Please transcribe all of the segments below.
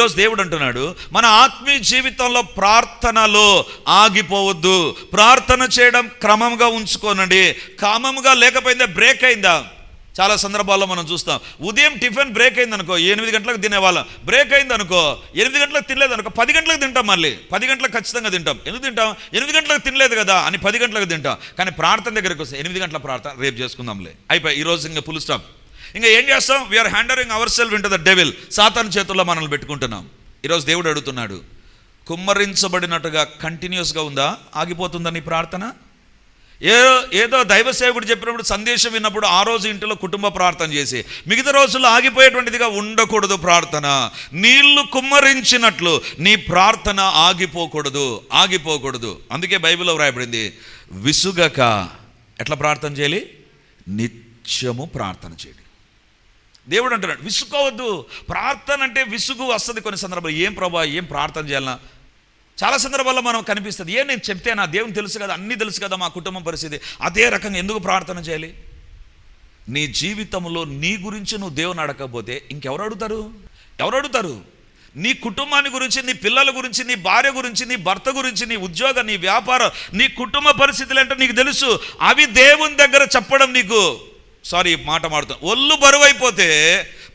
ఈరోజు దేవుడు అంటున్నాడు మన ఆత్మీయ జీవితంలో ప్రార్థనలో ఆగిపోవద్దు. ప్రార్థన చేయడం క్రమంగా ఉంచుకోనండి. క్రమంగా లేకపోయిందే బ్రేక్ అయిందా? చాలా సందర్భాల్లో మనం చూస్తాం ఉదయం టిఫిన్ బ్రేక్ అయింది అనుకో ఎనిమిది గంటలకు తినేవాళ్ళం. బ్రేక్ అయింది అనుకో ఎనిమిది గంటలకు తినలేదు అనుకో పది గంటలకు తింటాం మళ్ళీ. పది గంటలకు ఖచ్చితంగా తింటాం. ఎందుకు తింటాం? ఎనిమిది గంటలకు తినలేదు కదా అని పది గంటలకు తింటాం. కానీ ప్రార్థన దగ్గరికి వస్తే ఎనిమిది గంటల ప్రార్థన రేపు చేసుకుందాంలే. అయిపోయి ఈ రోజు ఇంకా ఫుల్ స్టాప్ ఇంకా ఏం చేస్తాం? We are handing our self into the devil సాతాను చేతుల్లో మనల్ని పెట్టుకుంటున్నాం. ఈరోజు దేవుడు అడుగుతున్నాడు కుమ్మరించబడినట్టుగా కంటిన్యూస్గా ఉందా? ఆగిపోతుందా నీ ప్రార్థన? ఏ ఏదో దైవ సేవకుడు చెప్పినప్పుడు సందేశం విన్నప్పుడు ఆ రోజు ఇంటిలో కుటుంబ ప్రార్థన చేసి మిగతా రోజుల్లో ఆగిపోయేటువంటిదిగా ఉండకూడదు ప్రార్థన. నీళ్ళు కుమ్మరించినట్లు నీ ప్రార్థన ఆగిపోకూడదు ఆగిపోకూడదు. అందుకే బైబిల్లో వ్రాయబడింది విసుగక ఎట్లా ప్రార్థన చేయాలి? నిత్యము ప్రార్థన చేయాలి దేవుడు అంటున్నాడు విసుకోవద్దు ప్రార్థన అంటే విసుగు వస్తుంది కొన్ని సందర్భాలు ఏం ప్రభా ఏం ప్రార్థన చేయాలన్నా? చాలా సందర్భాల్లో మనం కనిపిస్తుంది ఏం నేను చెప్తే నా దేవుని తెలుసు కదా అన్నీ తెలుసు కదా మా కుటుంబం పరిస్థితి అదే రకంగా ఎందుకు ప్రార్థన చేయాలి? నీ జీవితంలో నీ గురించి నువ్వు దేవుని అడగకపోతే ఇంకెవరు అడుగుతారు? ఎవరు అడుగుతారు? నీ కుటుంబాన్ని గురించి నీ పిల్లల గురించి నీ భార్య గురించి నీ భర్త గురించి నీ ఉద్యోగం నీ వ్యాపారం నీ కుటుంబ పరిస్థితులు అంటే నీకు తెలుసు. అవి దేవుని దగ్గర చెప్పడం నీకు సారీ మాట మాడుతాను ఒళ్ళు బరువు అయిపోతే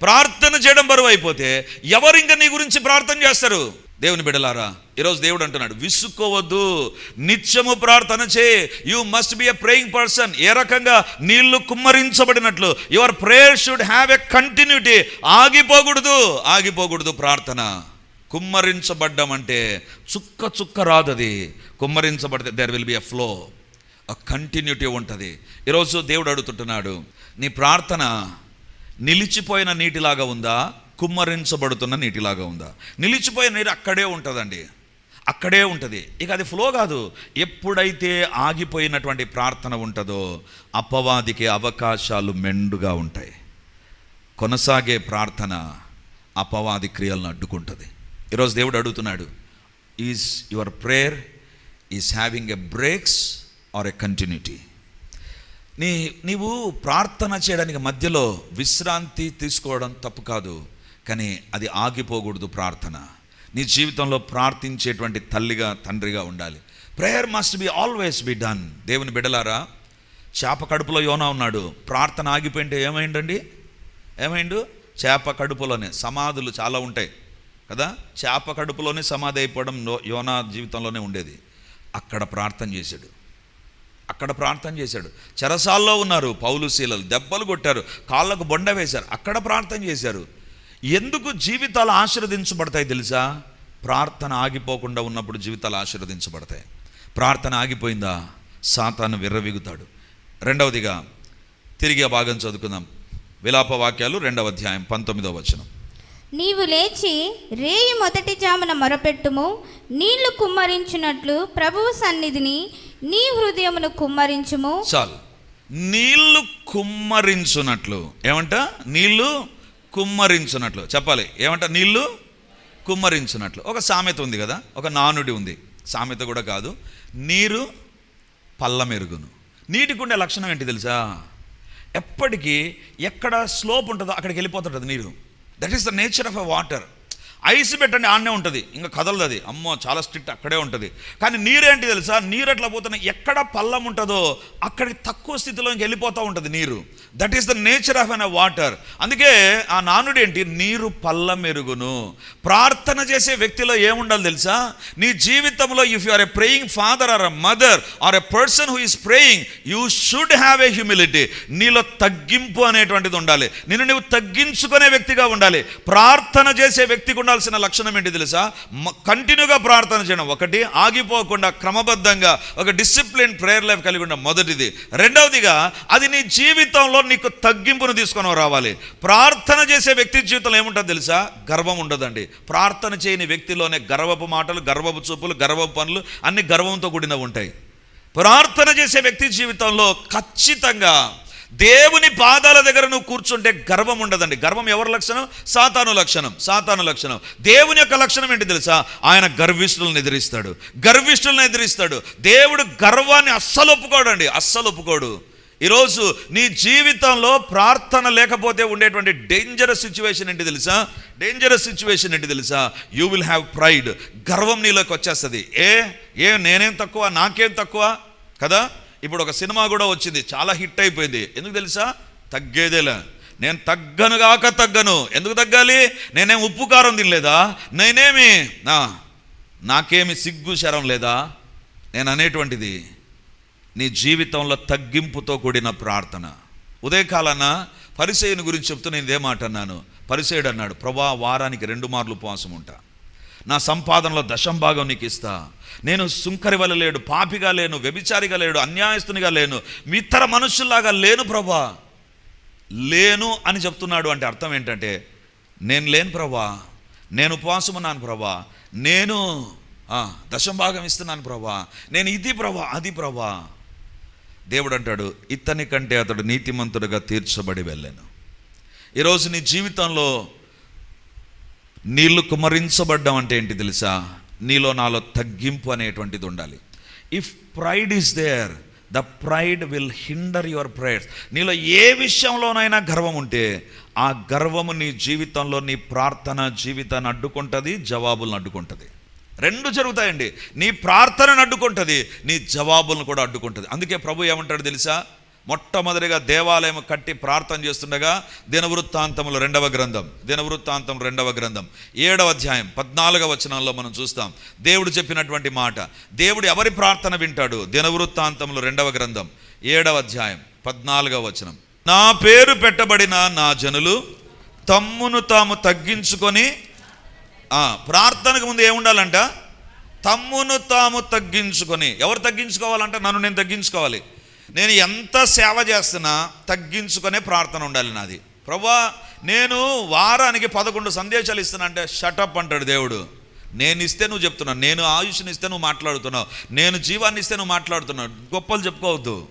ప్రార్థన చేయడం బరువు అయిపోతే ఎవరు ఇంకా నీ గురించి ప్రార్థన చేస్తారు? దేవుని బిడలారా ఈరోజు దేవుడు అంటున్నాడు విసుక్కోవద్దు నిత్యము ప్రార్థన చే you must be a praying person ఏ రకంగా నీళ్ళు కుమ్మరించబడినట్లు. Your prayer should have a continuity ఆగిపోకూడదు ఆగిపోకూడదు ప్రార్థన. కుమ్మరించబడ్డం అంటే చుక్క చుక్క రాదది. కుమ్మరించబడితే there will be a flow ఆ కంటిన్యూటీ ఉంటుంది. ఈరోజు దేవుడు అడుగుతుంటున్నాడు నీ ప్రార్థన నిలిచిపోయిన నీటిలాగా ఉందా? కుమ్మరించబడుతున్న నీటిలాగా ఉందా? నిలిచిపోయిన నీరు అక్కడే ఉంటుందండి. అక్కడే ఉంటుంది. ఇక అది ఫ్లో కాదు. ఎప్పుడైతే ఆగిపోయినటువంటి ప్రార్థన ఉంటుందో అపవాదికి అవకాశాలు మెండుగా ఉంటాయి. కొనసాగే ప్రార్థన అపవాది క్రియలను అడ్డుకుంటుంది. ఈరోజు దేవుడు అడుగుతున్నాడు is your prayer is having a breaks or a continuity నీ నీవు ప్రార్థన చేయడానికి మధ్యలో విశ్రాంతి తీసుకోవడం తప్పు కాదు కానీ అది ఆగిపోకూడదు ప్రార్థన. నీ జీవితంలో ప్రార్థించేటువంటి తల్లిగా తండ్రిగా ఉండాలి. Prayer must be always be done దేవుని బిడలారా చేప కడుపులో యోనా ఉన్నాడు. ప్రార్థన ఆగిపోయింటే ఏమైందండి? ఏమైండు? చేప కడుపులోనే సమాధులు చాలా ఉంటాయి కదా? చేప కడుపులోనే సమాధి అయిపోవడం యోనా జీవితంలోనే ఉండేది. అక్కడ ప్రార్థన చేశాడు. అక్కడ ప్రార్థన చేశాడు. చెరసాల్లో ఉన్నారు పౌలు శీలలు దెబ్బలు కొట్టారు. కాళ్ళకు బొండ వేశారు. అక్కడ ప్రార్థన చేశారు. ఎందుకు జీవితాలు ఆశీర్వదించబడతాయి తెలుసా? ప్రార్థన ఆగిపోకుండా ఉన్నప్పుడు జీవితాలు ఆశీర్వదించబడతాయి. ప్రార్థన ఆగిపోయిందా? సాతాను విర్రవిగుతాడు. రెండవదిగా తిరిగి ఆ భాగం చదువుకుందాం. విలాప వాక్యాలు రెండవ అధ్యాయం పంతొమ్మిదవ వచనం. నీవు లేచి రేయి మొదటి జామున మొరపెట్టుము. నీళ్ళు కుమ్మరించినట్లు ప్రభువు సన్నిధిని నీ హృదయమును కుమ్మరించుము. చాలు. నీళ్ళు కుమ్మరించునట్లు. ఏమంట? నీళ్ళు కుమ్మరించునట్లు. చెప్పాలి. ఏమంట? నీళ్ళు కుమ్మరించునట్లు. ఒక సామెత ఉంది కదా? ఒక నానుడి ఉంది. సామెత కూడా కాదు. నీరు పల్ల మెరుగును నీటికి ఉండే లక్షణం ఏంటి తెలుసా? ఎప్పటికీ ఎక్కడ స్లోప్ ఉంటుందో అక్కడికి వెళ్ళిపోతుంటుంది నీరు. That is the nature of a water ice పెట్టండి ఆడనే ఉంటుంది. ఇంకా కదలదు అది. అమ్మో చాలా స్ట్రిక్ట్ అక్కడే ఉంటుంది. కానీ నీరేంటి తెలుసా? నీరు ఎట్లా పోతున్నా ఎక్కడ పల్లం ఉంటుందో అక్కడికి తక్కువ స్థితిలో ఇంక వెళ్ళిపోతూ ఉంటుంది నీరు. That is the nature of an water అందుకే ఆ నానుడు ఏంటి నీరు పల్లం మెరుగును ప్రార్థన చేసే వ్యక్తిలో ఏముండాలి తెలుసా? నీ జీవితంలో if you are a praying father or a mother or a person who is praying you should have a humility నీలో తగ్గింపు అనేటువంటిది ఉండాలి. నిన్ను నువ్వు తగ్గించుకునే వ్యక్తిగా ఉండాలి. ప్రార్థన చేసే వ్యక్తికి చేయాల్సిన లక్షణం ఏంటి తెలుసా? కంటిన్యూగా ప్రార్థన చేయడం. ఒకటి ఆగిపోకుండా క్రమబద్ధంగా ఒక డిసిప్లిన్ ప్రేయర్ లైఫ్ కలిగి ఉండడం మొదటిది. రెండవదిగా అది నీ జీవితంలో నీకు తగ్గింపును తీసుకొని రావాలి. ప్రార్థన చేసే వ్యక్తి జీవితంలో ఏముంటుందో తెలుసా? గర్వం ఉండదండి. ప్రార్థన చేయని వ్యక్తిలోనే గర్వపు మాటలు గర్వపు చూపులు గర్వపు పనులు అన్ని గర్వంతో కూడినవి ఉంటాయి. ప్రార్థన చేసే వ్యక్తి జీవితంలో ఖచ్చితంగా దేవుని పాదాల దగ్గర నువ్వు కూర్చుంటే గర్వం ఉండదండి. గర్వం ఎవరి లక్షణం? సాతాను లక్షణం. సాతాను లక్షణం. దేవుని యొక్క లక్షణం ఏంటి తెలుసా? ఆయన గర్విష్ఠులను ఎదిరిస్తాడు. గర్విష్ఠులను ఎదిరిస్తాడు. దేవుడు గర్వాన్ని అస్సలు ఒప్పుకోడండి. అస్సలు ఒప్పుకోడు. ఈరోజు నీ జీవితంలో ప్రార్థన లేకపోతే ఉండేటువంటి డేంజరస్ సిచ్యువేషన్ ఏంటి తెలుసా? డేంజరస్ సిచ్యువేషన్ ఏంటి తెలుసా? యూ విల్ హ్యావ్ ప్రైడ్ గర్వం నీలోకి వచ్చేస్తుంది. ఏ? ఏ? నేనేం తక్కువ? నాకేం తక్కువ? కదా? ఇప్పుడు ఒక సినిమా కూడా వచ్చింది చాలా హిట్ అయిపోయింది. ఎందుకు తెలుసా? తగ్గేదేలా. నేను తగ్గను కాక తగ్గను. ఎందుకు తగ్గాలి? నేనేం ఉప్పు కారం తినలేదా? నేనేమి? నా నాకేమి సిగ్గు శరం లేదా? నేను అనేటువంటిది. నీ జీవితంలో తగ్గింపుతో కూడిన ప్రార్థన. ఉదయకాలన పరిసేయుని గురించి చెప్తూ నేను ఇదే మాట అన్నాను. పరిచయుడు అన్నాడు ప్రభా వారానికి రెండు మార్లు ఉపవాసం ఉంటా. నా సంపాదనలో దశం భాగం నీకు ఇస్తా. నేను సుంకరి వల్ల లేడు పాపిగా లేను వ్యభిచారిగా లేడు అన్యాయస్తునిగా లేను ఇతర మనుషుల్లాగా లేను ప్రభా. లేను అని చెప్తున్నాడు అంటే అర్థం ఏంటంటే నేను లేను ప్రభా. నేను ఉపవాసం ఉన్నాను ప్రభా. నేను ఆ, దశం భాగం ఇస్తున్నాను ప్రభా. నేను ఇది ప్రభా అది ప్రభా. దేవుడు అంటాడు ఇతని కంటే అతడు నీతిమంతుడిగా తీర్చబడి వెళ్ళాను. ఈరోజు నీ జీవితంలో నీళ్ళు కుమరించబడ్డం అంటే ఏంటి తెలుసా? నీలో నాలో తగ్గింపు అనేటువంటిది ఉండాలి. If pride is there the pride will hinder your prayers నీలో ఏ విషయంలోనైనా గర్వం ఉంటే ఆ గర్వము నీ జీవితంలో నీ ప్రార్థన జీవితాన్ని అడ్డుకుంటుంది జవాబులను అడ్డుకుంటుంది. రెండు జరుగుతాయండి. నీ ప్రార్థనను అడ్డుకుంటుంది నీ జవాబులను కూడా అడ్డుకుంటుంది. అందుకే ప్రభు ఏమంటాడు తెలుసా? మొట్టమొదటిగా దేవాలయం కట్టి ప్రార్థన చేస్తుండగా దినవృత్తాంతములు రెండవ గ్రంథం దినవృత్తాంతం రెండవ గ్రంథం. ఏడవ అధ్యాయం పద్నాలుగవ వచనంలో మనం చూస్తాం. దేవుడు చెప్పినటువంటి మాట దేవుడు ఎవరి ప్రార్థన వింటాడు? దినవృత్తాంతములు రెండవ గ్రంథం ఏడవ అధ్యాయం పద్నాలుగవ వచనం. నా పేరు పెట్టబడిన నా జనులు తమ్మును తాము తగ్గించుకొని ప్రార్థనకు ముందు ఏముండాలంట? తమ్మును తాము తగ్గించుకొని. ఎవరు తగ్గించుకోవాలంట? నన్ను నేను తగ్గించుకోవాలి. నేను ఎంత సేవ చేస్తున్నా తగ్గించుకునే ప్రార్థన ఉండాలి నాది. ప్రభా నేను వారానికి పదకొండు సందేశాలు ఇస్తున్నా అంటే షటప్ అంటాడు దేవుడు. నేను ఇస్తే నువ్వు చెప్తున్నావు నేను ఆయుష్ని ఇస్తే నువ్వు మాట్లాడుతున్నావు నేను జీవాన్ని ఇస్తే నువ్వు మాట్లాడుతున్నావు గొప్పలు చెప్పుకోవద్దు.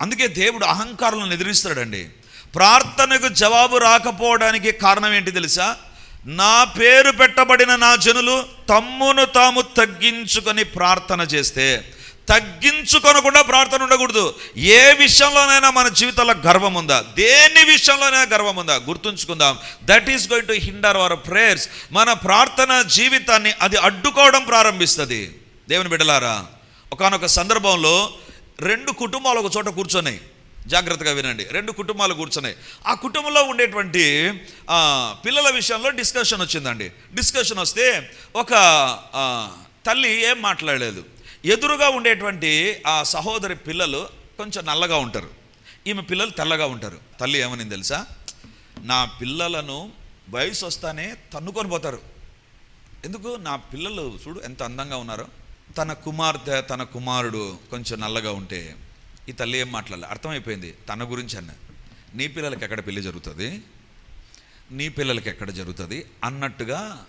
అందుకే దేవుడు అహంకారాలను ఎదిరిస్తాడండి. ప్రార్థనకు జవాబు రాకపోవడానికి కారణం ఏంటి తెలుసా? నా పేరు పెట్టబడిన నా జనులు తమ్మును తాము తగ్గించుకొని ప్రార్థన చేస్తే తగ్గించుకొనకుండా ప్రార్థన ఉండకూడదు. ఏ విషయంలోనైనా మన జీవితంలో గర్వం ఉందా దేని విషయంలోనైనా గర్వం ఉందా గుర్తుంచుకుందాం. That is going to hinder our prayers మన ప్రార్థన జీవితాన్ని అది అడ్డుకోవడం ప్రారంభిస్తుంది. దేవుని బిడ్డలారా ఒకానొక సందర్భంలో రెండు కుటుంబాలు ఒక చోట కూర్చొని జాగ్రత్తగా వినండి. రెండు కుటుంబాలు కూర్చున్నాయి ఆ కుటుంబంలో ఉండేటువంటి పిల్లల విషయంలో డిస్కషన్ వచ్చిందండి. డిస్కషన్ వస్తే ఒక తల్లి ఏం మాట్లాడలేదు. ఎదురుగా ఉండేటువంటి ఆ సహోదరి పిల్లలు కొంచెం నల్లగా ఉంటారు. ఈమె పిల్లలు తెల్లగా ఉంటారు. తల్లి ఏమని తెలుసా? నా పిల్లలను వయసు వస్తానే తన్నుకొని పోతారు. ఎందుకు? నా పిల్లలు చూడు ఎంత అందంగా ఉన్నారో. తన కుమార్తె తన కుమారుడు కొంచెం నల్లగా ఉంటే ఈ తల్లి ఏం మాట్లాడాలి? అర్థమైపోయింది. తన గురించి అన్న. నీ పిల్లలకి ఎక్కడ పెళ్ళి జరుగుతుంది? నీ పిల్లలకి ఎక్కడ జరుగుతుంది? అన్నట్టుగా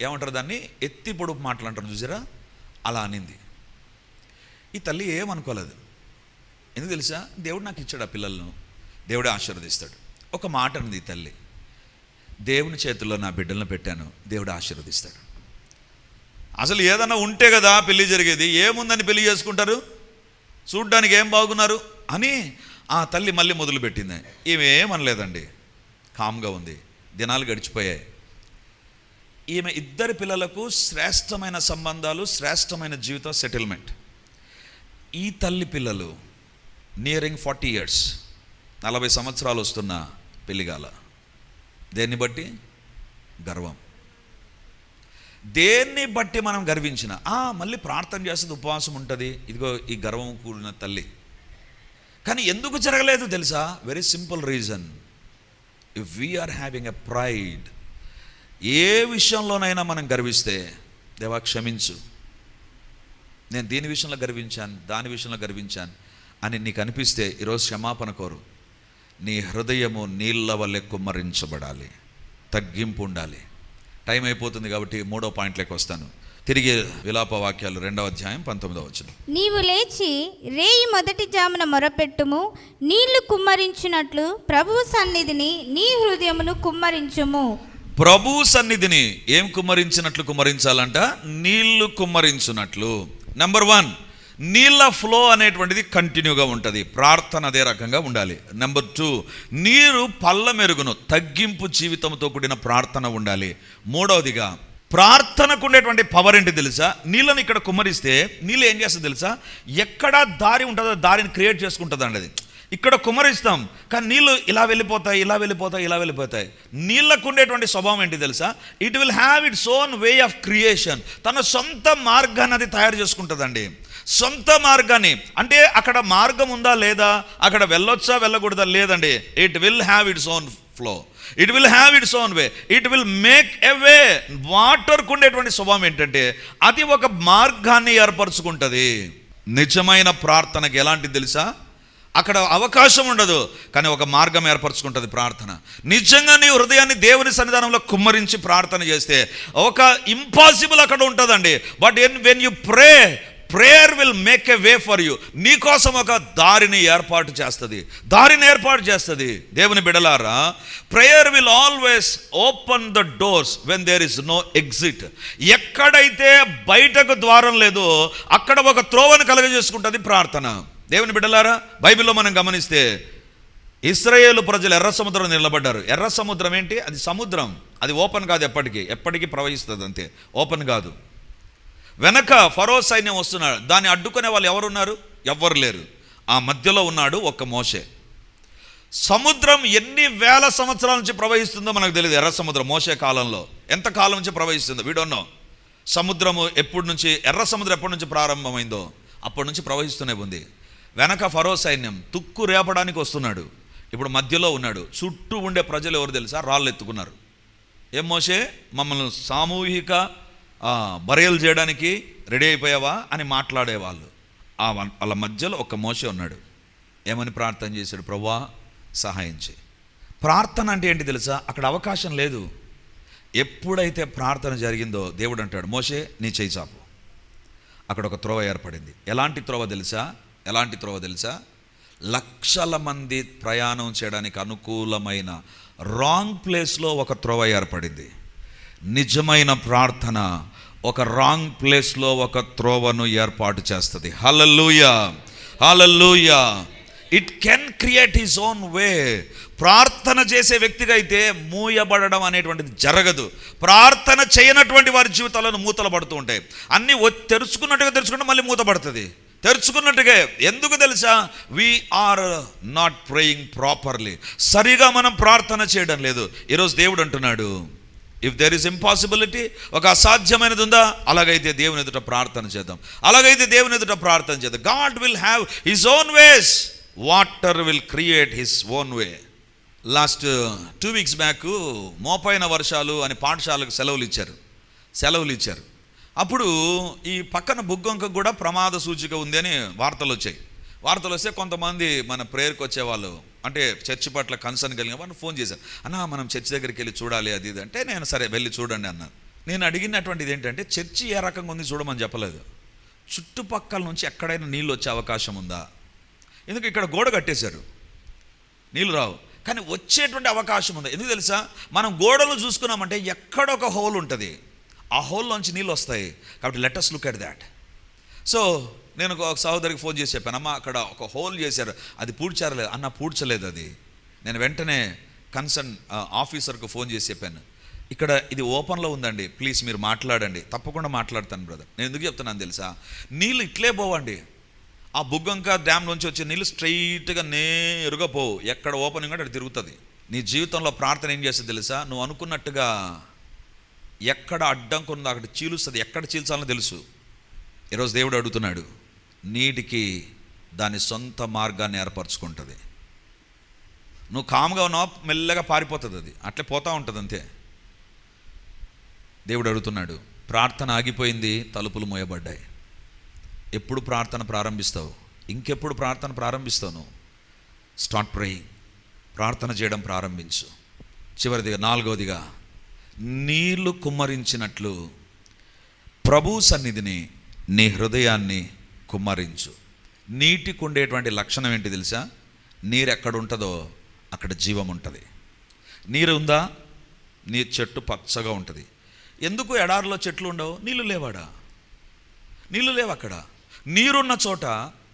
ఏమంటారు దాన్ని? ఎత్తి పొడుపు మాట్లాంటారు చూసారా? అలా అనింది. ఈ తల్లి ఏమనుకోలేదు. ఎందుకు తెలుసా? దేవుడు నాకు ఇచ్చాడు ఆ పిల్లలను. దేవుడు ఆశీర్వదిస్తాడు. ఒక మాట ఉంది ఈ తల్లి. దేవుని చేతుల్లో నా బిడ్డలను పెట్టాను. దేవుడు ఆశీర్వదిస్తాడు. అసలు ఏదన్నా ఉంటే కదా పెళ్ళి జరిగేది. ఏముందని పెళ్ళి చేసుకుంటారు? చూడ్డానికి ఏం బాగున్నారు? అని ఆ తల్లి మళ్ళీ మొదలుపెట్టింది. ఏమేమనలేదండి కామ్గా ఉంది. దినాలు గడిచిపోయాయి. ఈమె ఇద్దరి పిల్లలకు శ్రేష్టమైన సంబంధాలు శ్రేష్టమైన జీవితం సెటిల్మెంట్ ఈ తల్లి పిల్లలు నియరింగ్ ఫార్టీ ఇయర్స్ నలభై సంవత్సరాలు వస్తున్న పెళ్ళిగాల దేన్ని బట్టి? గర్వం. దేన్ని బట్టి మనం గర్వించిన? మళ్ళీ ప్రార్థన చేస్తుంది ఉపవాసం ఉంటుంది. ఇదిగో ఈ గర్వం కూడిన తల్లి. కానీ ఎందుకు జరగలేదు తెలుసా? Very simple reason if we are having a pride ఏ విషయంలోనైనా మనం గర్విస్తే దేవా క్షమించు. నేను దీని విషయంలో గర్వించాను దాని విషయంలో గర్వించాను అని నీకు అనిపిస్తే ఈరోజు క్షమాపణ కోరు. నీ హృదయము నీళ్ళ వల్లే కుమ్మరించబడాలి. తగ్గింపు ఉండాలి. టైం అయిపోతుంది కాబట్టి మూడో పాయింట్లోకి వస్తాను. తిరిగి విలాప వాక్యాలు రెండవ అధ్యాయం పంతొమ్మిదవ వచ్చిన నీవు లేచి రేయి మొదటి జామున మొరపెట్టుము నీళ్ళు కుమ్మరించినట్లు ప్రభువు సన్నిధిని నీ హృదయమును కుమ్మరించుము. ప్రభు సన్నిధిని ఏం కుమ్మరించినట్లు కుమ్మరించాలంట? నీళ్ళు కుమ్మరించున్నట్లు నెంబర్ వన్ నీళ్ళ ఫ్లో అనేటువంటిది కంటిన్యూగా ఉంటుంది. ప్రార్థన అదే రకంగా ఉండాలి. నెంబర్ టూ నీరు పళ్ళ మెరుగును తగ్గింపు జీవితంతో కూడిన ప్రార్థన ఉండాలి. మూడవదిగా ప్రార్థనకు ఉండేటువంటి పవర్ ఏంటి తెలుసా? నీళ్ళని ఇక్కడ కుమ్మరిస్తే నీళ్ళు ఏం చేస్తుంది తెలుసా? ఎక్కడ దారి ఉంటుందో దారిని క్రియేట్ చేసుకుంటుంది అండి అది. ఇక్కడ కుమరిస్తాం కానీ నీళ్ళు ఇలా వెళ్ళిపోతాయి ఇలా వెళ్ళిపోతాయి ఇలా వెళ్ళిపోతాయి. నీళ్ళకు ఉండేటువంటి స్వభావం ఏంటి తెలుసా? It will have its own way of creation తన సొంత మార్గాన్ని అది తయారు చేసుకుంటుందండి. సొంత మార్గాన్ని. అంటే అక్కడ మార్గం ఉందా లేదా? అక్కడ వెళ్ళొచ్చా వెళ్ళకూడదా? లేదండి. It will have its own flow it will have its own way it will make a way వాటర్కు ఉండేటువంటి స్వభావం ఏంటంటే అది ఒక మార్గాన్ని ఏర్పరచుకుంటుంది. నిజమైన ప్రార్థనకి ఎలాంటిది తెలుసా? అక్కడ అవకాశం ఉండదు. కానీ ఒక మార్గం ఏర్పరచుకుంటుంది ప్రార్థన. నిజంగా నీ హృదయాన్ని దేవుని సన్నిధానంలో కుమ్మరించి ప్రార్థన చేస్తే ఒక ఇంపాసిబుల్ అక్కడ ఉంటుందండి. But an when you pray prayer will make a way for you నీకోసం ఒక దారిని ఏర్పాటు చేస్తుంది. దారిని ఏర్పాటు చేస్తుంది. దేవుని బిడలారా prayer will always open the doors when there is no exit ఎక్కడైతే బయటకు ద్వారం లేదో అక్కడ ఒక త్రోవను కలగజేసుకుంటుంది ప్రార్థన. దేవుని బిడ్డలారా బైబిల్లో మనం గమనిస్తే ఇస్రాయేల్ ప్రజలు ఎర్ర సముద్రం నిలబడ్డారు. ఎర్ర సముద్రం ఏంటి? అది సముద్రం. అది ఓపెన్ కాదు ఎప్పటికీ. ఎప్పటికీ ప్రవహిస్తుంది అంతే. ఓపెన్ కాదు. వెనక ఫరో సైన్యం వస్తున్నాడు. దాన్ని అడ్డుకునే వాళ్ళు ఎవరున్నారు? ఎవ్వరు లేరు. ఆ మధ్యలో ఉన్నాడు ఒక్క మోసే సముద్రం ఎన్ని వేల సంవత్సరాల నుంచి ప్రవహిస్తుందో మనకు తెలియదు ఎర్ర సముద్రం మోసే కాలంలో. ఎంత కాలం నుంచి ప్రవహిస్తుందో వీడోన్నో సముద్రము ఎప్పటి నుంచి ఎర్ర సముద్రం ఎప్పటి నుంచి ప్రారంభమైందో అప్పటి నుంచి ప్రవహిస్తూనే ఉంది. వెనక ఫరో సైన్యం తుక్కు రేపడానికి వస్తున్నాడు. ఇప్పుడు మధ్యలో ఉన్నాడు. చుట్టూ ఉండే ప్రజలు ఎవరు తెలుసా? రాళ్ళు ఎత్తుకున్నారు. ఏం మోసే మమ్మల్ని సామూహిక ఆ, చేయడానికి రెడీ అయిపోయావా? అని మాట్లాడేవాళ్ళు. ఆ వాళ్ళ మధ్యలో ఒక మోసే ఉన్నాడు. ఏమని ప్రార్థన చేశాడు? ప్రవ్వా సహాయం చేయి. ప్రార్థన అంటే ఏంటి తెలుసా? అక్కడ అవకాశం లేదు. ఎప్పుడైతే ప్రార్థన జరిగిందో దేవుడు అంటాడు మోసే నీ చేయి చాపు. అక్కడ ఒక త్రోవ ఏర్పడింది. ఎలాంటి త్రోవ తెలుసా? ఎలాంటి త్రోవ తెలుసా? లక్షల మంది ప్రయాణం చేయడానికి అనుకూలమైన రాంగ్ ప్లేస్లో ఒక త్రోవ ఏర్పడింది. నిజమైన ప్రార్థన ఒక రాంగ్ ప్లేస్లో ఒక త్రోవను ఏర్పాటు చేస్తుంది. Hallelujah hallelujah it can create his own way ప్రార్థన చేసే వ్యక్తిగా అయితే మూయబడడం అనేటువంటిది జరగదు. ప్రార్థన చేయనటువంటి వారి జీవితాలను మూతలు పడుతూ ఉంటాయి. అన్నీ తెరుచుకున్నట్టుగా తెరుచుకుంటే మళ్ళీ మూతపడుతుంది. తెరుచుకున్నట్టుగా ఎందుకు తెలుసా? వీఆర్ నాట్ ప్రేయింగ్ ప్రాపర్లీ సరిగా మనం ప్రార్థన చేయడం లేదు. ఈరోజు దేవుడు అంటున్నాడు ఇఫ్ దెర్ ఇస్ ఇంపాసిబిలిటీ ఒక అసాధ్యమైనది ఉందా? అలాగైతే దేవుని ఎదుట ప్రార్థన చేద్దాం. అలాగైతే దేవుని ఎదుట ప్రార్థన చేద్దాం. God will have his own ways water will create his own way last two weeks back మోపైన వర్షాలు అని పాఠశాలకు సెలవులు ఇచ్చారు. సెలవులు ఇచ్చారు. అప్పుడు ఈ పక్కన బుగ్గొంక కూడా ప్రమాద సూచిక ఉంది అని వార్తలు వచ్చాయి. వార్తలు వస్తే కొంతమంది మన ప్రేయర్కి వచ్చేవాళ్ళు అంటే చర్చి పట్ల కన్సర్న్ కలిగిన వాళ్ళు ఫోన్ చేశారు. అన్న మనం చర్చి దగ్గరికి వెళ్ళి చూడాలి అది ఇది అంటే నేను సరే వెళ్ళి చూడండి అన్నాను. నేను అడిగినటువంటిది ఏంటంటే చర్చి ఏ రకంగా ఉంది చూడమని చెప్పలేదు. చుట్టుపక్కల నుంచి ఎక్కడైనా నీళ్ళు వచ్చే అవకాశం ఉందా? ఎందుకు ఇక్కడ గోడ కట్టేశారు? నీళ్ళు రావు. కానీ వచ్చేటువంటి అవకాశం ఉంది. ఎందుకు తెలుసా? మనం గోడలు చూసుకున్నామంటే ఎక్కడ ఒక హోల్ ఉంటుంది. ఆ హోల్లోంచి నీళ్ళు వస్తాయి. కాబట్టి let us look at that so నేను ఒక సహోదరికి ఫోన్ చేసి చెప్పాను అమ్మ అక్కడ ఒక హోల్ చేశారు. అది పూడ్చారలేదు. అన్న పూడ్చలేదు అది. నేను వెంటనే కన్సర్న్ ఆఫీసర్కు ఫోన్ చేసి చెప్పాను. ఇక్కడ ఇది ఓపెన్లో ఉందండి. ప్లీజ్ మీరు మాట్లాడండి. తప్పకుండా మాట్లాడతాను బ్రదర్. నేను ఎందుకు చెప్తున్నాను తెలుసా? నీళ్ళు ఇట్లే పోవండి. ఆ బుగ్గంక డ్యామ్ నుంచి వచ్చే నీళ్ళు స్ట్రైట్గా నేరుగా పోవు. ఎక్కడ ఓపెనింగ్ అంటే అక్కడ తిరుగుతుంది. నీ జీవితంలో ప్రార్థన ఏం చేస్తుంది తెలుసా? నువ్వు అనుకున్నట్టుగా ఎక్కడ అడ్డంకు ఉందో అక్కడ చీలుస్తుంది. ఎక్కడ చీల్చాలో తెలుసు. ఈరోజు దేవుడు అడుగుతున్నాడు నీటికి దాని సొంత మార్గాన్ని ఏర్పరచుకుంటుంది. నువ్వు కామ్గా ఉన్నావు మెల్లగా పారిపోతుంది అది. అట్లే పోతూ ఉంటుంది అంతే. దేవుడు అడుగుతున్నాడు ప్రార్థన ఆగిపోయింది తలుపులు మోయబడ్డాయి. ఎప్పుడు ప్రార్థన ప్రారంభిస్తావు? ఇంకెప్పుడు ప్రార్థన ప్రారంభిస్తావు నువ్వు? Start praying. ప్రార్థన చేయడం ప్రారంభించు. చివరిదిగా నాలుగవదిగా నీళ్ళు కుమ్మరించినట్లు ప్రభు సన్నిధిని నీ హృదయాన్ని కుమ్మరించు. నీటికి ఉండేటువంటి లక్షణం ఏంటి తెలుసా? నీరు ఎక్కడ ఉంటుందో అక్కడ జీవం ఉంటుంది నీరు ఉందా? నీ చెట్టు పచ్చగా ఉంటుంది. ఎందుకు ఎడారిలో చెట్లు ఉండవు? నీళ్ళు లేవాడా? నీళ్ళు లేవు అక్కడ నీరున్న చోట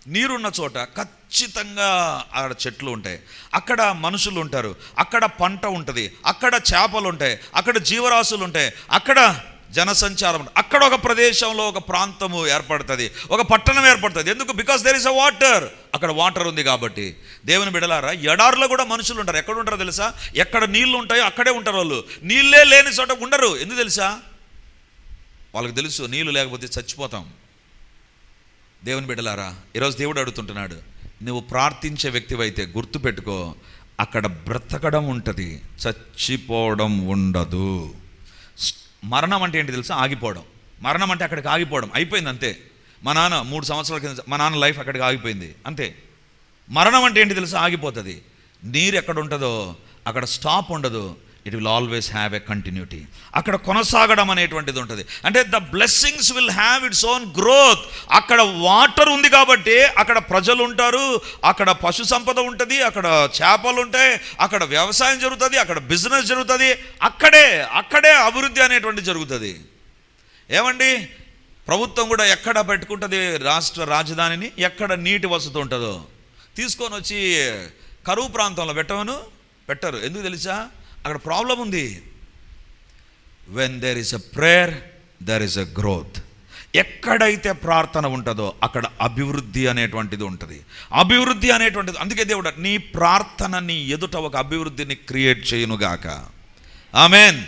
నీరున్న చోట ఖచ్చితంగా అక్కడ చెట్లు ఉంటాయి. అక్కడ మనుషులు ఉంటారు. అక్కడ పంట ఉంటుంది. అక్కడ చేపలు ఉంటాయి. అక్కడ జీవరాశులు ఉంటాయి. అక్కడ జనసంచారం ఉంటుంది. అక్కడ ఒక ప్రదేశంలో ఒక ప్రాంతము ఏర్పడుతుంది. ఒక పట్టణం ఏర్పడుతుంది. ఎందుకు? Because there is a water అక్కడ వాటర్ ఉంది కాబట్టి. దేవుని బిడలారా ఎడారిలో కూడా మనుషులు ఉంటారు. ఎక్కడ ఉంటారో తెలుసా? ఎక్కడ నీళ్ళు ఉంటాయో అక్కడే ఉంటారు వాళ్ళు. నీళ్ళే లేని చోట ఉండరు. ఎందుకు తెలుసా? వాళ్ళకి తెలుసు నీళ్ళు లేకపోతే చచ్చిపోతాం. దేవుని బిడ్డలారా ఈరోజు దేవుడు అడుగుతుంటున్నాడు నువ్వు ప్రార్థించే వ్యక్తివైతే గుర్తుపెట్టుకో అక్కడ బ్రతకడం ఉంటుంది చచ్చిపోవడం ఉండదు. మరణం అంటే ఏంటి తెలుసా? ఆగిపోవడం. మరణం అంటే అక్కడికి ఆగిపోవడం. అయిపోయింది అంతే. మా నాన్న మూడు సంవత్సరాల కింద మా నాన్న లైఫ్ అక్కడికి ఆగిపోయింది. అంతే. మరణం అంటే ఏంటి తెలుసా? ఆగిపోతుంది. నీరు ఎక్కడ ఉంటుందో అక్కడ స్టాప్ ఉండదు. It will always have a continuity అక్కడ కొనసాగడం అనేటువంటిది ఉంటుంది. అంటే the blessings will have its own growth అక్కడ వాటర్ ఉంది కాబట్టి అక్కడ ప్రజలు ఉంటారు అక్కడ పశు సంపద ఉంటుంది అక్కడ చేపలు ఉంటాయి అక్కడ వ్యవసాయం జరుగుతుంది అక్కడ బిజినెస్ జరుగుతుంది. అక్కడే అక్కడే అభివృద్ధి అనేటువంటి జరుగుతుంది. ఏమండి? ప్రభుత్వం కూడా ఎక్కడ పెట్టుకుంటుంది రాష్ట్ర రాజధానిని? ఎక్కడ నీటి వసతి ఉంటుందో. తీసుకొని వచ్చి కరువు ప్రాంతంలో పెట్టవను పెట్టరు. ఎందుకు తెలుసా? అక్కడ ప్రాబ్లం ఉంది. When there is a prayer there is a growth ఎక్కడైతే ప్రార్థన ఉంటుందో అక్కడ అభివృద్ధి అనేటువంటిది ఉంటుంది. అభివృద్ధి అనేటువంటిది అందుకే దేవుడు నీ ప్రార్థన నీ ఎదుట ఒక అభివృద్ధిని క్రియేట్ చేయనుగాక ఆమెన్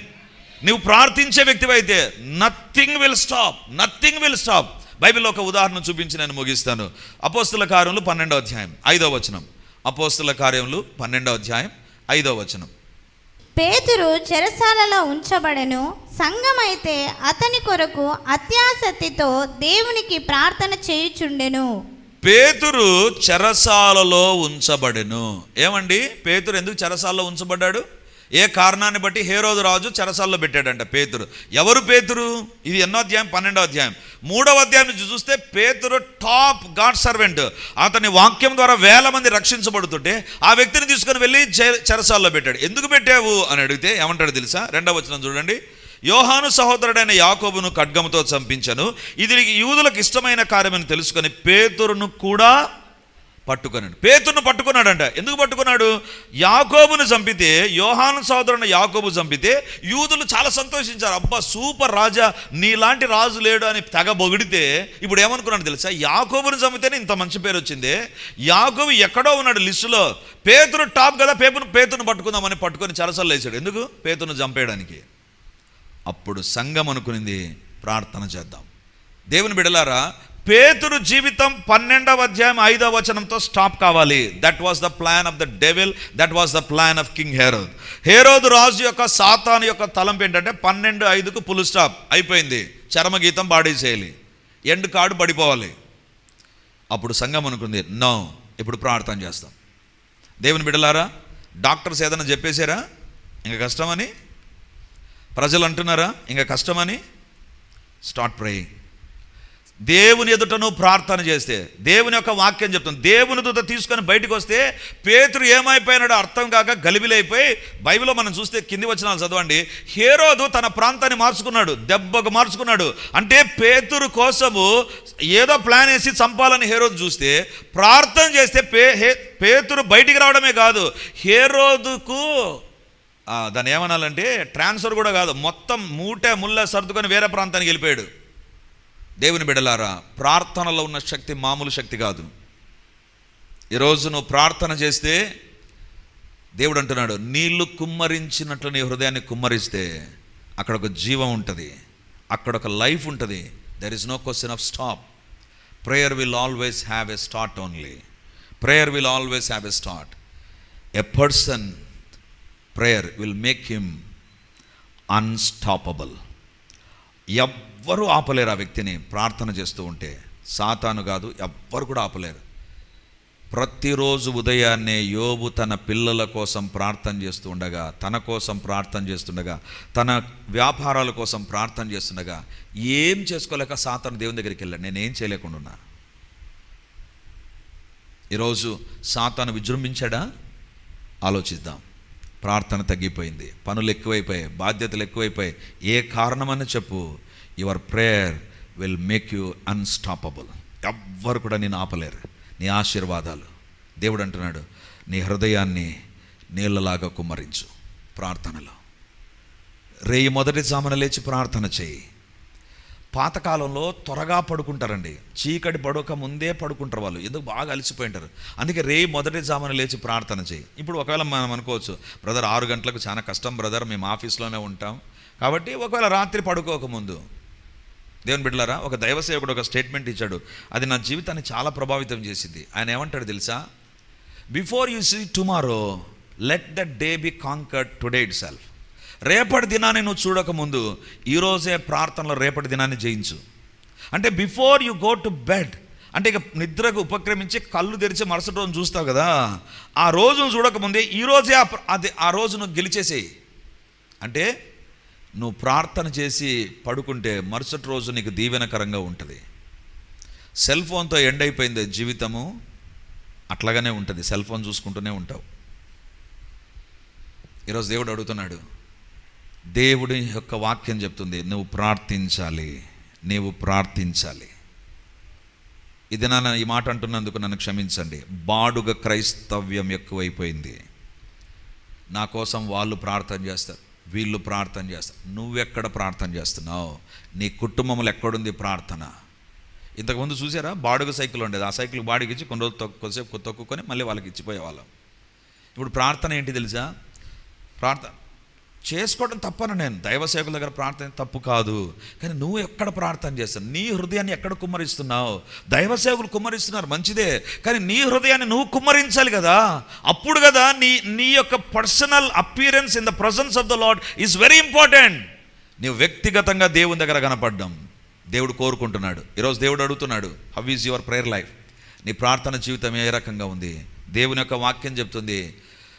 నువ్వు ప్రార్థించే వ్యక్తివైతే nothing will stop nothing will stop బైబిల్లో ఒక ఉదాహరణ చూపించి నేను ముగిస్తాను. అపోస్తుల కార్యములు పన్నెండో అధ్యాయం ఐదో వచనం. అపోస్తుల కార్యములు పన్నెండో అధ్యాయం ఐదో వచనం. పేతురు చెరసాలలో ఉంచబడెను. సంఘమైతే అతని కొరకు అత్యాసక్తితో దేవునికి ప్రార్థన చేయుచుండెను. పేతురు చెరసాలలో ఉంచబడెను. ఏమండి? పేతురు ఎందుకు చెరసాలలో ఉంచబడ్డాడు? ఏ కారణాన్ని బట్టి హేరోదు రాజు చెరసాల్లో పెట్టాడంట పేతురు. ఎవరు పేతురు? ఇది ఎన్నో అధ్యాయం? పన్నెండో అధ్యాయం. మూడవ అధ్యాయం నుంచి చూస్తే పేతురు టాప్ గాడ్ సర్వెంట్. అతని వాక్యం ద్వారా వేల మంది రక్షించబడుతుంటే ఆ వ్యక్తిని తీసుకుని వెళ్ళి చెరసాల్లో పెట్టాడు. ఎందుకు పెట్టావు? అని అడిగితే ఏమంటాడు తెలుసా? రెండవ వచనం చూడండి. యోహాను సహోదరుడైన యాకోబును ఖడ్గముతో చంపించను. ఇది యూదులకు ఇష్టమైన కార్యమని తెలుసుకొని పేతురును కూడా పట్టుకున్నాడు పేతును పట్టుకున్నాడంట. ఎందుకు పట్టుకున్నాడు? యాకోబును చంపితే యోహాను సోదరుని యాకోబు చంపితే యూదులు చాలా సంతోషించారు. అబ్బా సూపర్ రాజా నీలాంటి రాజు లేడు అని తెగ బొగిడితే ఇప్పుడు ఏమనుకున్నాడు తెలుసా? యాకోబును చంపితేనే ఇంత మంచి పేరు వచ్చింది. యాకోబు ఎక్కడో ఉన్నాడు లిస్టులో. పేతురు టాప్ కదా పేపును పేతును పట్టుకుందామని పట్టుకొని చాలాసార్లు వేసాడు ఎందుకు? పేతును చంపేయడానికి. అప్పుడు సంఘం అనుకునింది ప్రార్థన చేద్దాం. దేవుని బిడలారా పేతురు జీవితం పన్నెండవ అధ్యాయం ఐదవ వచనంతో స్టాప్ కావాలి. That was the plan of the devil that was the plan of king Herod Herod రాజు యొక్క సాతాన్ యొక్క తలంపు ఏంటంటే పన్నెండు ఐదుకు పులు స్టాప్ అయిపోయింది. చరమగీతం పాడేసేయాలి. ఎండ్ కార్డు పడిపోవాలి. అప్పుడు సంఘం అనుకుంది నో ఇప్పుడు ప్రార్థన చేస్తాం. దేవుని బిడలారా డాక్టర్స్ ఏదైనా చెప్పేశారా? ఇంకా కష్టమని? ప్రజలు అంటున్నారా? ఇంకా కష్టమని? స్టార్ట్ ప్రేయింగ్ దేవుని ఎదుటను ప్రార్థన చేస్తే దేవుని యొక్క వాక్యం చెప్తాను దేవుని దూత తీసుకొని బయటకు వస్తే పేతురు ఏమైపోయినాడో అర్థం కాక గలిబిలైపోయి బైబిల్లో మనం చూస్తే కింది వచనాలు చదవండి. హేరోదు తన ప్రాంతాన్ని మార్చుకున్నాడు దెబ్బకు మార్చుకున్నాడు. అంటే పేతురు కోసము ఏదో ప్లాన్ వేసి చంపాలని హేరోదు చూస్తే ప్రార్థన చేస్తే పే హే పేతురు బయటికి రావడమే కాదు హేరోదుకు దాన్ని ఏమనాలంటే ట్రాన్స్ఫర్ కూడా కాదు మొత్తం మూటే ముళ్ళ సర్దుకొని వేరే ప్రాంతానికి వెళ్ళిపోయాడు. దేవుని బిడలారా ప్రార్థనలో ఉన్న శక్తి మామూలు శక్తి కాదు. ఈరోజు నువ్వు ప్రార్థన చేస్తే దేవుడు అంటున్నాడు నీళ్ళు కుమ్మరించినట్లు నీ హృదయాన్ని కుమ్మరిస్తే అక్కడ ఒక జీవం ఉంటుంది అక్కడ ఒక లైఫ్ ఉంటుంది. There is no question of stop prayer will always have a start only prayer will always have a start a person prayer will make him unstoppable ఎవ్వరూ ఆపలేరు ఆ వ్యక్తిని ప్రార్థన చేస్తూ ఉంటే. సాతాను కాదు ఎవ్వరు కూడా ఆపలేరు. ప్రతిరోజు ఉదయాన్నే యోబు తన పిల్లల కోసం ప్రార్థన చేస్తూ ఉండగా తన కోసం ప్రార్థన చేస్తుండగా తన వ్యాపారాల కోసం ప్రార్థన చేస్తుండగా ఏం చేసుకోలేక సాతాను దేవుని దగ్గరికి వెళ్ళాడు. నేనేం చేయలేకుండా ఉన్నా. ఈరోజు సాతాను విజృంభించాడా? ఆలోచిద్దాం. ప్రార్థన తగ్గిపోయింది. పనులు ఎక్కువైపోయాయి. బాధ్యతలు ఎక్కువైపోయాయి. ఏ కారణమని చెప్పు. Your prayer will make you unstoppable ఎవ్వరు కూడా నేను ఆపలేరు. నీ ఆశీర్వాదాలు. దేవుడు అంటున్నాడు నీ హృదయాన్ని నీళ్ళలాగా కుమ్మరించు. ప్రార్థనలో. రేయి మొదటి జామున లేచి ప్రార్థన చేయి. పాతకాలంలో త్వరగా పడుకుంటారండి. చీకటి పడక ముందే పడుకుంటారు వాళ్ళు. ఎందుకు బాగా అలసిపోయింటారు అందుకే రే మొదటి జామున లేచి ప్రార్థన చేయి. ఇప్పుడు ఒకవేళ మనం అనుకోవచ్చు బ్రదర్ ఆరు గంటలకు చాలా కష్టం బ్రదర్ మేము ఆఫీస్లోనే ఉంటాం. కాబట్టి ఒకవేళ రాత్రి పడుకోకముందు దేవుని బిడ్డలారా ఒక దైవసేవకుడు ఒక స్టేట్మెంట్ ఇచ్చాడు. అది నా జీవితాన్ని చాలా ప్రభావితం చేసింది. ఆయన ఏమంటాడు తెలుసా? Before you see tomorrow let the day be conquered today itself రేపటి దినాన్ని నువ్వు చూడకముందు ఈరోజే ప్రార్థనలో రేపటి దినాన్ని జయించు. అంటే before you go to bed అంటే ఇక నిద్రకు ఉపక్రమించి కళ్ళు తెరిచి మరుసటి రోజు చూస్తావు కదా ఆ రోజును చూడకముందే ఈరోజే అది ఆ రోజును గెలిచేసేయి. అంటే నువ్వు ప్రార్థన చేసి పడుకుంటే మరుసటి రోజు నీకు దీవెనకరంగా ఉంటుంది. సెల్ ఫోన్తో ఎండ్ అయిపోయింది జీవితము. అట్లాగనే ఉంటుంది. సెల్ ఫోన్ చూసుకుంటూనే ఉంటావు. ఈరోజు దేవుడు అడుగుతున్నాడు దేవుడి యొక్క వాక్యం చెప్తుంది నువ్వు ప్రార్థించాలి నీవు ప్రార్థించాలి. ఇది నన్ను ఈ మాట అంటున్నందుకు నన్ను క్షమించండి. బాడుగ క్రైస్తవ్యం ఎక్కువైపోయింది. నా కోసం వాళ్ళు ప్రార్థన చేస్తారు. వీళ్ళు ప్రార్థన చేస్తారు. నువ్వెక్కడ ప్రార్థన చేస్తున్నావు? నీ కుటుంబంలో ఎక్కడుంది ప్రార్థన? ఇంతకుముందు చూసారా? బాడుగ సైకిల్ ఉండేది. ఆ సైకిల్ బాడికి ఇచ్చి కొన్ని రోజులు తొక్కు- కొద్దిసేపు తొక్కుకొని మళ్ళీ వాళ్ళకి ఇచ్చిపోయేవాళ్ళం. ఇప్పుడు ప్రార్థన ఏంటి తెలుసా? ప్రార్థన చేసుకోవడం తప్పను నేను. దైవ సేవకుల దగ్గర ప్రార్థన తప్పు కాదు. కానీ నువ్వు ఎక్కడ ప్రార్థన చేస్తావు? నీ హృదయాన్ని ఎక్కడ కుమ్మరిస్తున్నావు? దైవ సేవకులు కుమ్మరిస్తున్నారు మంచిదే. కానీ నీ హృదయాన్ని నువ్వు కుమ్మరించాలి కదా. అప్పుడు కదా నీ నీ యొక్క personal appearance in the presence of the Lord is very important. నీవు వ్యక్తిగతంగా దేవుని దగ్గర కనపడ్డం. దేవుడు కోరుకుంటున్నాడు. ఈరోజు దేవుడు అడుగుతున్నాడు how is your prayer life నీ ప్రార్థన జీవితం ఏ రకంగా ఉంది? దేవుని యొక్క వాక్యం చెప్తుంది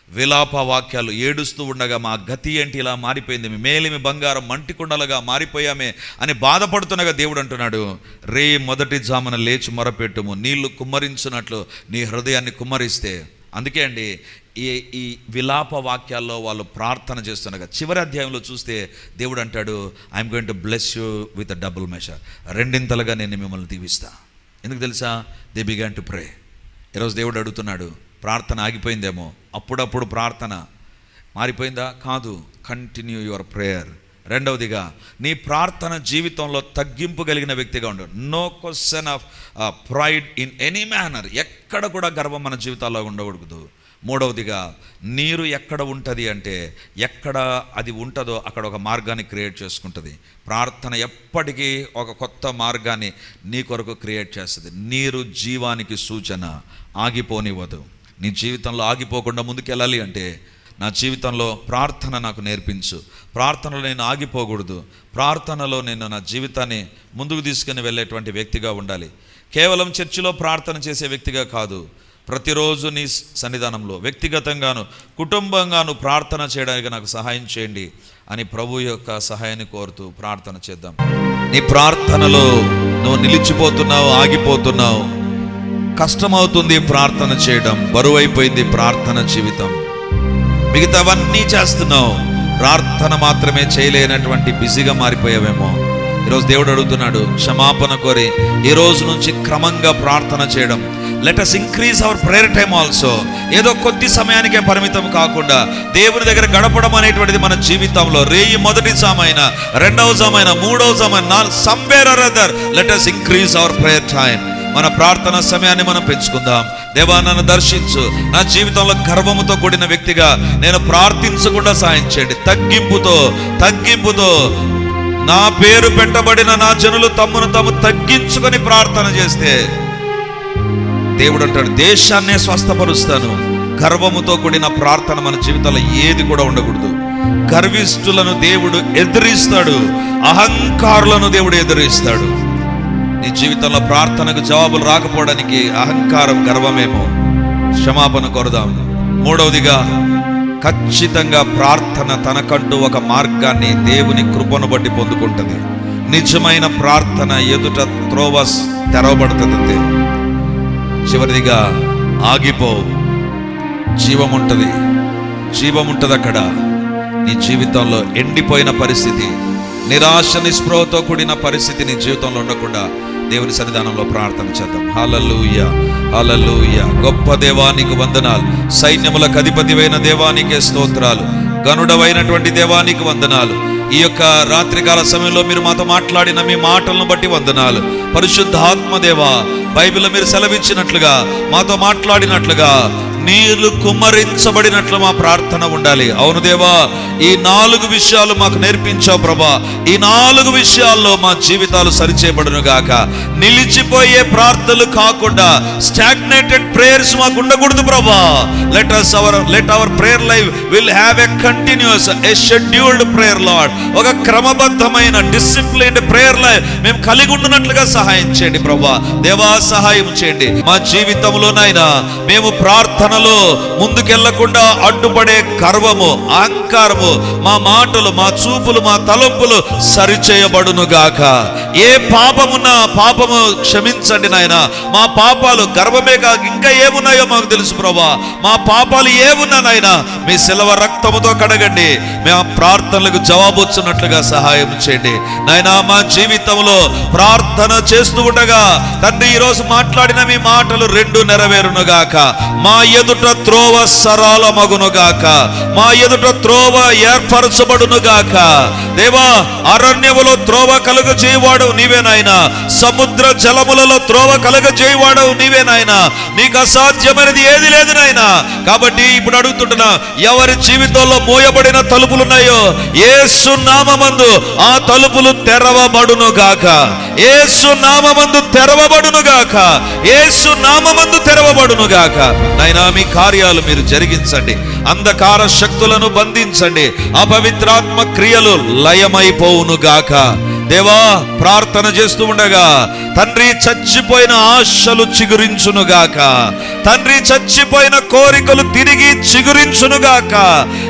విలాప వాక్యాలు ఏడుస్తూ ఉండగా మా గతి ఏంటి ఇలా మారిపోయింది. మేలిమి బంగారం మంటి కుండలుగా మారిపోయామే అని బాధపడుతున్నగా దేవుడు అంటున్నాడు రే మొదటి జామున లేచి మొరపెట్టుము. నీళ్ళు కుమ్మరించినట్లు నీ హృదయాన్ని కుమ్మరిస్తే. అందుకే అండి ఈ ఈ విలాప వాక్యాల్లో వాళ్ళు ప్రార్థన చేస్తుండగా చివరి అధ్యాయంలో చూస్తే దేవుడు అంటాడు I'm going to bless you with a double measure రెండింతలుగా నేను మిమ్మల్ని దీవిస్తా. ఎందుకు తెలుసా? దే బిగాన్ టు ప్రే ఈరోజు దేవుడు అడుగుతున్నాడు ప్రార్థన ఆగిపోయిందేమో. అప్పుడప్పుడు ప్రార్థన. మారిపోయిందా? కాదు. కంటిన్యూ యువర్ ప్రేయర్ రెండవదిగా నీ ప్రార్థన జీవితంలో తగ్గింపు కలిగిన వ్యక్తిగా ఉండు. No question of pride in any manner ఎక్కడ కూడా గర్వం మన జీవితాల్లో ఉండకూడదు. మూడవదిగా నీరు ఎక్కడ ఉంటుంది అంటే ఎక్కడ అది ఉంటుందో అక్కడ ఒక మార్గాన్ని క్రియేట్ చేసుకుంటుంది. ప్రార్థన ఎప్పటికీ ఒక కొత్త మార్గాన్ని నీ కొరకు క్రియేట్ చేస్తుంది. నీరు జీవానికి సూచన. ఆగిపోనివ్వదు. నీ జీవితంలో ఆగిపోకుండా ముందుకెళ్ళాలి అంటే నా జీవితంలో ప్రార్థన నాకు నేర్పించు. ప్రార్థనలో నేను ఆగిపోకూడదు. ప్రార్థనలో నేను నా జీవితాన్ని ముందుకు తీసుకుని వెళ్ళేటువంటి వ్యక్తిగా ఉండాలి. కేవలం చర్చిలో ప్రార్థన చేసే వ్యక్తిగా కాదు. ప్రతిరోజు నీ సన్నిధానంలో వ్యక్తిగతంగాను కుటుంబంగాను ప్రార్థన చేయడానికి నాకు సహాయం చేయండి అని ప్రభు యొక్క సహాయాన్ని కోరుతూ ప్రార్థన చేద్దాం. నీ ప్రార్థనలో నువ్వు నిలిచిపోతున్నావు ఆగిపోతున్నావు. కష్టమవుతుంది ప్రార్థన చేయడం బరువైపోయింది ప్రార్థన జీవితం. మిగతావన్నీ చేస్తున్నావు. ప్రార్థన మాత్రమే చేయలేనటువంటి బిజీగా మారిపోయావేమో. ఈరోజు దేవుడు అడుగుతున్నాడు క్షమాపణ కోరి ఈ రోజు నుంచి క్రమంగా ప్రార్థన చేయడం. Let us increase our prayer time also ఏదో కొద్ది సమయానికే పరిమితం కాకుండా దేవుని దగ్గర గడపడం అనేటువంటిది మన జీవితంలో రేయి మొదటి సామైన రెండవ సామైన మూడవ సామైన నాలుగు somewhere or other let us increase our prayer time మన ప్రార్థన సమయాన్ని మనం పెంచుకుందాం. దేవా నన్ను దర్శించు. నా జీవితంలో గర్వముతో కూడిన వ్యక్తిగా నేను ప్రార్థించకుండా సాయం చేయండి. తగ్గింపుతో తగ్గింపుతో. నా పేరు పెట్టబడిన నా జనులు తమ్మును తాము తగ్గించుకొని ప్రార్థన చేస్తే దేవుడు అంటాడు దేశాన్నే స్వస్థపరుస్తాను. గర్వముతో కూడిన ప్రార్థన మన జీవితంలో ఏది కూడా ఉండకూడదు. గర్విష్ఠులను దేవుడు ఎదిరిస్తాడు. అహంకారులను దేవుడు ఎదిరిస్తాడు. నీ జీవితంలో ప్రార్థనకు జవాబులు రాకపోవడానికి అహంకారం గర్వమేమో. క్షమాపణ కోరదాం. మూడవదిగా ఖచ్చితంగా ప్రార్థన తనకంటూ ఒక మార్గాన్ని దేవుని కృపను బట్టి పొందుకుంటుంది. నిజమైన ప్రార్థన ఎదుట త్రోవ తెరవబడుతుంది చివరిదిగా ఆగిపో. జీవం ఉంటుంది జీవం ఉంటుంది అక్కడ నీ జీవితంలో ఎండిపోయిన పరిస్థితి నిరాశ నిస్పృహతో కూడిన పరిస్థితి నీ జీవితంలో ఉండకుండా దేవుని సన్నిధానంలో ప్రార్థన చేద్దాం. హల్లెలూయా హల్లెలూయా. గొప్ప దేవానికి వందనాలు. సైన్యములకు అధిపతివైన దేవానికే స్తోత్రాలు. గనుడవైనటువంటి దేవానికి వందనాలు. ఈ యొక్క రాత్రికాల సమయంలో మీరు మాతో మాట్లాడిన మీ మాటలను బట్టి వందనాలు. పరిశుద్ధ ఆత్మదేవ బైబిల్ మీరు సెలవిచ్చినట్లుగా మాతో మాట్లాడినట్లుగా నీళ్ళు కుమ్మరించబడినట్లు మా ప్రార్థన ఉండాలి. అవును దేవా ఈ నాలుగు విషయాలు మాకు నేర్పించావు ప్రభా. ఈ నాలుగు విషయాల్లో మా జీవితాలు సరిచేయబడును గాక నిలిచిపోయే ప్రార్థనలు కాకుండా స్టాగ్నేటెడ్ ప్రేయర్స్ మాకు ఉండకూడదు ప్రభా. Let us our let our prayer life will have a continuous a scheduled prayer Lord ఒక క్రమబద్ధమైన డిసిప్లిన్డ్ ప్రేయర్ లైఫ్ మేము కలిగి ఉండునట్లుగా సహాయం చేయండి ప్రభా. దేవా సహాయం చేయండి. మా జీవితంలోనైనా మేము ప్రార్థన ప్రార్థనలో ముందుకెళ్ళకుండా అడ్డుపడే గర్వము అహంకారము మా మాటలు మా చూపులు మా తలంపులు సరిచేయబడును గాక ఏ పాపమున్నా పాపము క్షమించండి నాయన. మా పాపాలు గర్వమే కాక ఇంకా ఏమున్నాయో మాకు తెలుసు ప్రభా. మా పాపాలు ఏమున్నానైనా మీ సెలవ రక్తముతో కడగండి. మేము ప్రార్థనలకు జవాబు వచ్చినట్లుగా సహాయం చేయండి. నాయన మా జీవితంలో ప్రార్థన చేస్తూ ఉండగా తండ్రి ఈరోజు మాట్లాడిన మీ మాటలు రెండు నెరవేరునుగాక. మా ఎదుట త్రోవ సరళమగునుగాక మా ఎదుట త్రోవ ఏర్పరచబడునుగాక దేవా అరణ్యములో త్రోవ కలుగ చేయవాడు నీవే నాయన. సముద్ర జలములలో త్రోవ కలుగ చేయవాడు నీవే నాయన. నీకు అసాధ్యమైనది ఏది లేదు నాయనా. కాబట్టి ఇప్పుడు అడుగుతుంటున్నా ఎవరి జీవితంలో మోయబడిన తలుపులున్నాయో ఏసు నామమందు ఆ తలుపులు తెరవబడును గాక. ఏసు నామమందు తెరవబడును గాక. ఏసు నామమందు తెరవబడును గాక. నాయనా మీ కార్యాలు మీరు జరిగించండి. అంధకార శక్తులను బంధించండి. అపవిత్రాత్మ క్రియలు లయమైపోవును గాక దేవా ప్రార్థన చేస్తూ ఉండగా తండ్రి చచ్చిపోయిన ఆశలు చిగురించునుగాక తండ్రి చచ్చిపోయిన కోరికలు తిరిగి చిగురించునుగాక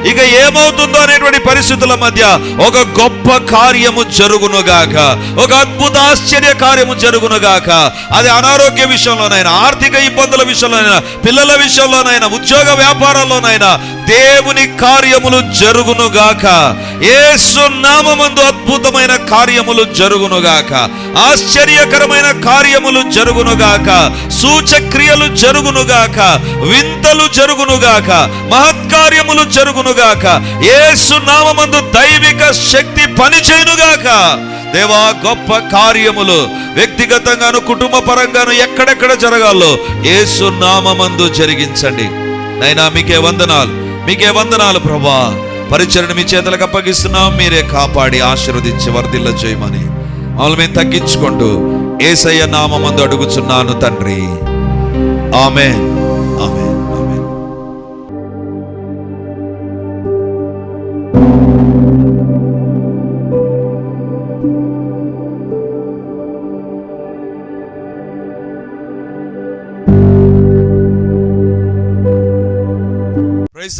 ఇక ఏమవుతుందో అనేటువంటి పరిస్థితుల మధ్య ఒక గొప్ప కార్యము జరుగునుగాక ఒక అద్భుత ఆశ్చర్య కార్యము జరుగునుగాక అది అనారోగ్య విషయంలోనైనా ఆర్థిక ఇబ్బందుల విషయంలోనైనా పిల్లల విషయంలోనైనా ఉద్యోగ వ్యాపారాల్లోనైనా దేవుని కార్యములు జరుగునుగాక ఏ సున్నామందు అద్భుతమైన కార్యము కార్యములు జరుగునుగాక. ఆశ్చర్యకరమైన కార్యములు జరుగునుగాక. సూచక్రియలు జరుగునుగాక. వింతలు జరుగునుగాక. మహత్కార్యములు జరుగునుగాక. ఏసు నామందు దైవిక శక్తి పనిచేయునుగాక. దేవా గొప్ప కార్యములు వ్యక్తిగతంగాను కుటుంబ పరంగాను ఎక్కడెక్కడ జరగాలో ఏసు నామందు జరిగించండి. నైనా మీకే వందనాలు మీకే వందనాలు ప్రభా. పరిచరణ మీ చేతులకు అప్పగిస్తున్నాం. మీరే కాపాడి ఆశీర్వదించి వర్ధిల్ల చేయమని మమ్మల్ని మేము తగ్గించుకుంటూ ఏసయ్య నామందు అడుగుచున్నాను తండ్రి. ఆమె ఆమెన్. ఆమెన్. ప్రైజ్